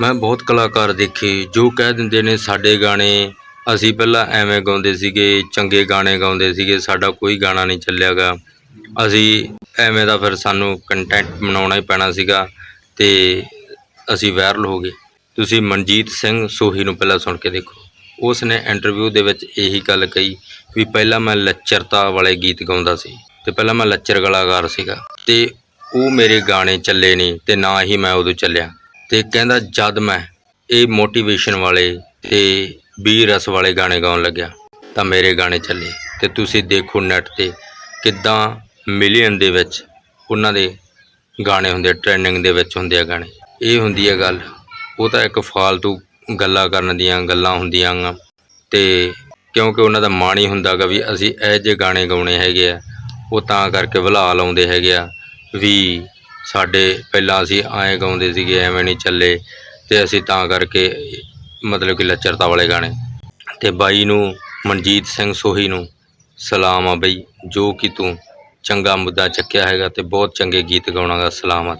ਮੈਂ ਬਹੁਤ ਕਲਾਕਾਰ ਦੇਖੇ, ਜੋ ਕਹਿ ਦਿੰਦੇ ਨੇ ਸਾਡੇ ਗਾਣੇ, ਅਸੀਂ ਪਹਿਲਾਂ ਐਵੇਂ ਗਾਉਂਦੇ ਸੀਗੇ, ਚੰਗੇ ਗਾਣੇ ਗਾਉਂਦੇ ਸੀਗੇ, ਸਾਡਾ ਕੋਈ ਗਾਣਾ ਨਹੀਂ ਚੱਲਿਆਗਾ। ਅਸੀਂ ਐਵੇਂ ਦਾ ਫਿਰ ਸਾਨੂੰ ਕੰਟੈਂਟ ਬਣਾਉਣਾ ਹੀ ਪੈਣਾ ਸੀਗਾ ਤੇ ਅਸੀਂ ਵਾਇਰਲ ਹੋ ਗਏ। ਤੁਸੀਂ ਮਨਜੀਤ ਸਿੰਘ ਸੋਹੀ ਨੂੰ ਪਹਿਲਾਂ ਸੁਣ ਕੇ ਦੇਖੋ। ਉਸ ਨੇ ਇੰਟਰਵਿਊ ਦੇ ਵਿੱਚ ਇਹੀ ਗੱਲ ਕਹੀ ਵੀ ਪਹਿਲਾਂ ਮੈਂ ਲੱਚਰਤਾ ਵਾਲੇ ਗੀਤ ਗਾਉਂਦਾ ਸੀ ਤੇ ਪਹਿਲਾਂ ਮੈਂ ਲੱਚਰ ਕਲਾਕਾਰ ਸੀਗਾ ਤੇ ਉਹ ਮੇਰੇ ਗਾਣੇ ਚੱਲੇ ਨਹੀਂ ਤੇ ਨਾ ਹੀ ਮੈਂ ਉਦੋਂ ਚੱਲਿਆ। ਤੇ ਕਹਿੰਦਾ, ਜਦ ਮੈਂ ਇਹ ਮੋਟੀਵੇਸ਼ਨ ਵਾਲੇ ਤੇ ਬੀ ਰਸ ਵਾਲੇ ਗਾਣੇ ਗਾਉਣ ਲੱਗਿਆ, ਤਾਂ ਮੇਰੇ ਗਾਣੇ ਚੱਲੇ ਤੇ ਤੁਸੀਂ ਦੇਖੋ ਨੈਟ ਤੇ ਕਿੱਦਾਂ ਮਿਲੀਅਨ ਦੇ ਵਿੱਚ ਉਹਨਾਂ ਦੇ ਗਾਣੇ ਹੁੰਦੇ ਟ੍ਰੈਂਡਿੰਗ ਦੇ ਵਿੱਚ ਹੁੰਦੇ ਆ ਗਾਣੇ। ਇਹ ਹੁੰਦੀ ਹੈ ਗੱਲ, ਉਹ ਤਾਂ ਇੱਕ ਫਾਲਤੂ ਗੱਲਾਂ ਕਰਨ ਦੀਆਂ ਗੱਲਾਂ ਹੁੰਦੀਆਂ ਗਾ ਤੇ ਕਿਉਂਕਿ ਉਹਨਾਂ ਦਾ ਮਾਣ ਹੀ ਹੁੰਦਾ ਗਾ ਵੀ ਅਸੀਂ ਇਹ ਜਿਹੇ ਗਾਣੇ ਗਾਉਣੇ ਹੈਗੇ ਆ, ਉਹ ਤਾਂ ਕਰਕੇ ਭੁਲਾ ਲਾਉਂਦੇ ਹੈਗੇ ਆ ਵੀ ਸਾਡੇ ਪਹਿਲਾਂ ਅਸੀਂ ਐਂ ਗਾਉਂਦੇ ਸੀਗੇ, ਐਵੇਂ ਨਹੀਂ ਚੱਲੇ ਤੇ ਅਸੀਂ ਤਾਂ ਕਰਕੇ ਮਤਲਬ ਕਿ ਲੱਚਰਤਾ ਵਾਲੇ ਗਾਣੇ। ਤੇ ਬਾਈ ਨੂੰ, ਮਨਜੀਤ ਸਿੰਘ ਸੋਹੀ ਨੂੰ ਸਲਾਮ ਆ ਬਈ, ਜੋ ਕਿ ਤੂੰ ਚੰਗਾ ਮੁੱਦਾ ਚੱਕਿਆ ਹੈਗਾ ਤੇ ਬਹੁਤ ਚੰਗੇ ਗੀਤ ਗਾਉਣਾਗਾ ਸਲਾਮ ਆ।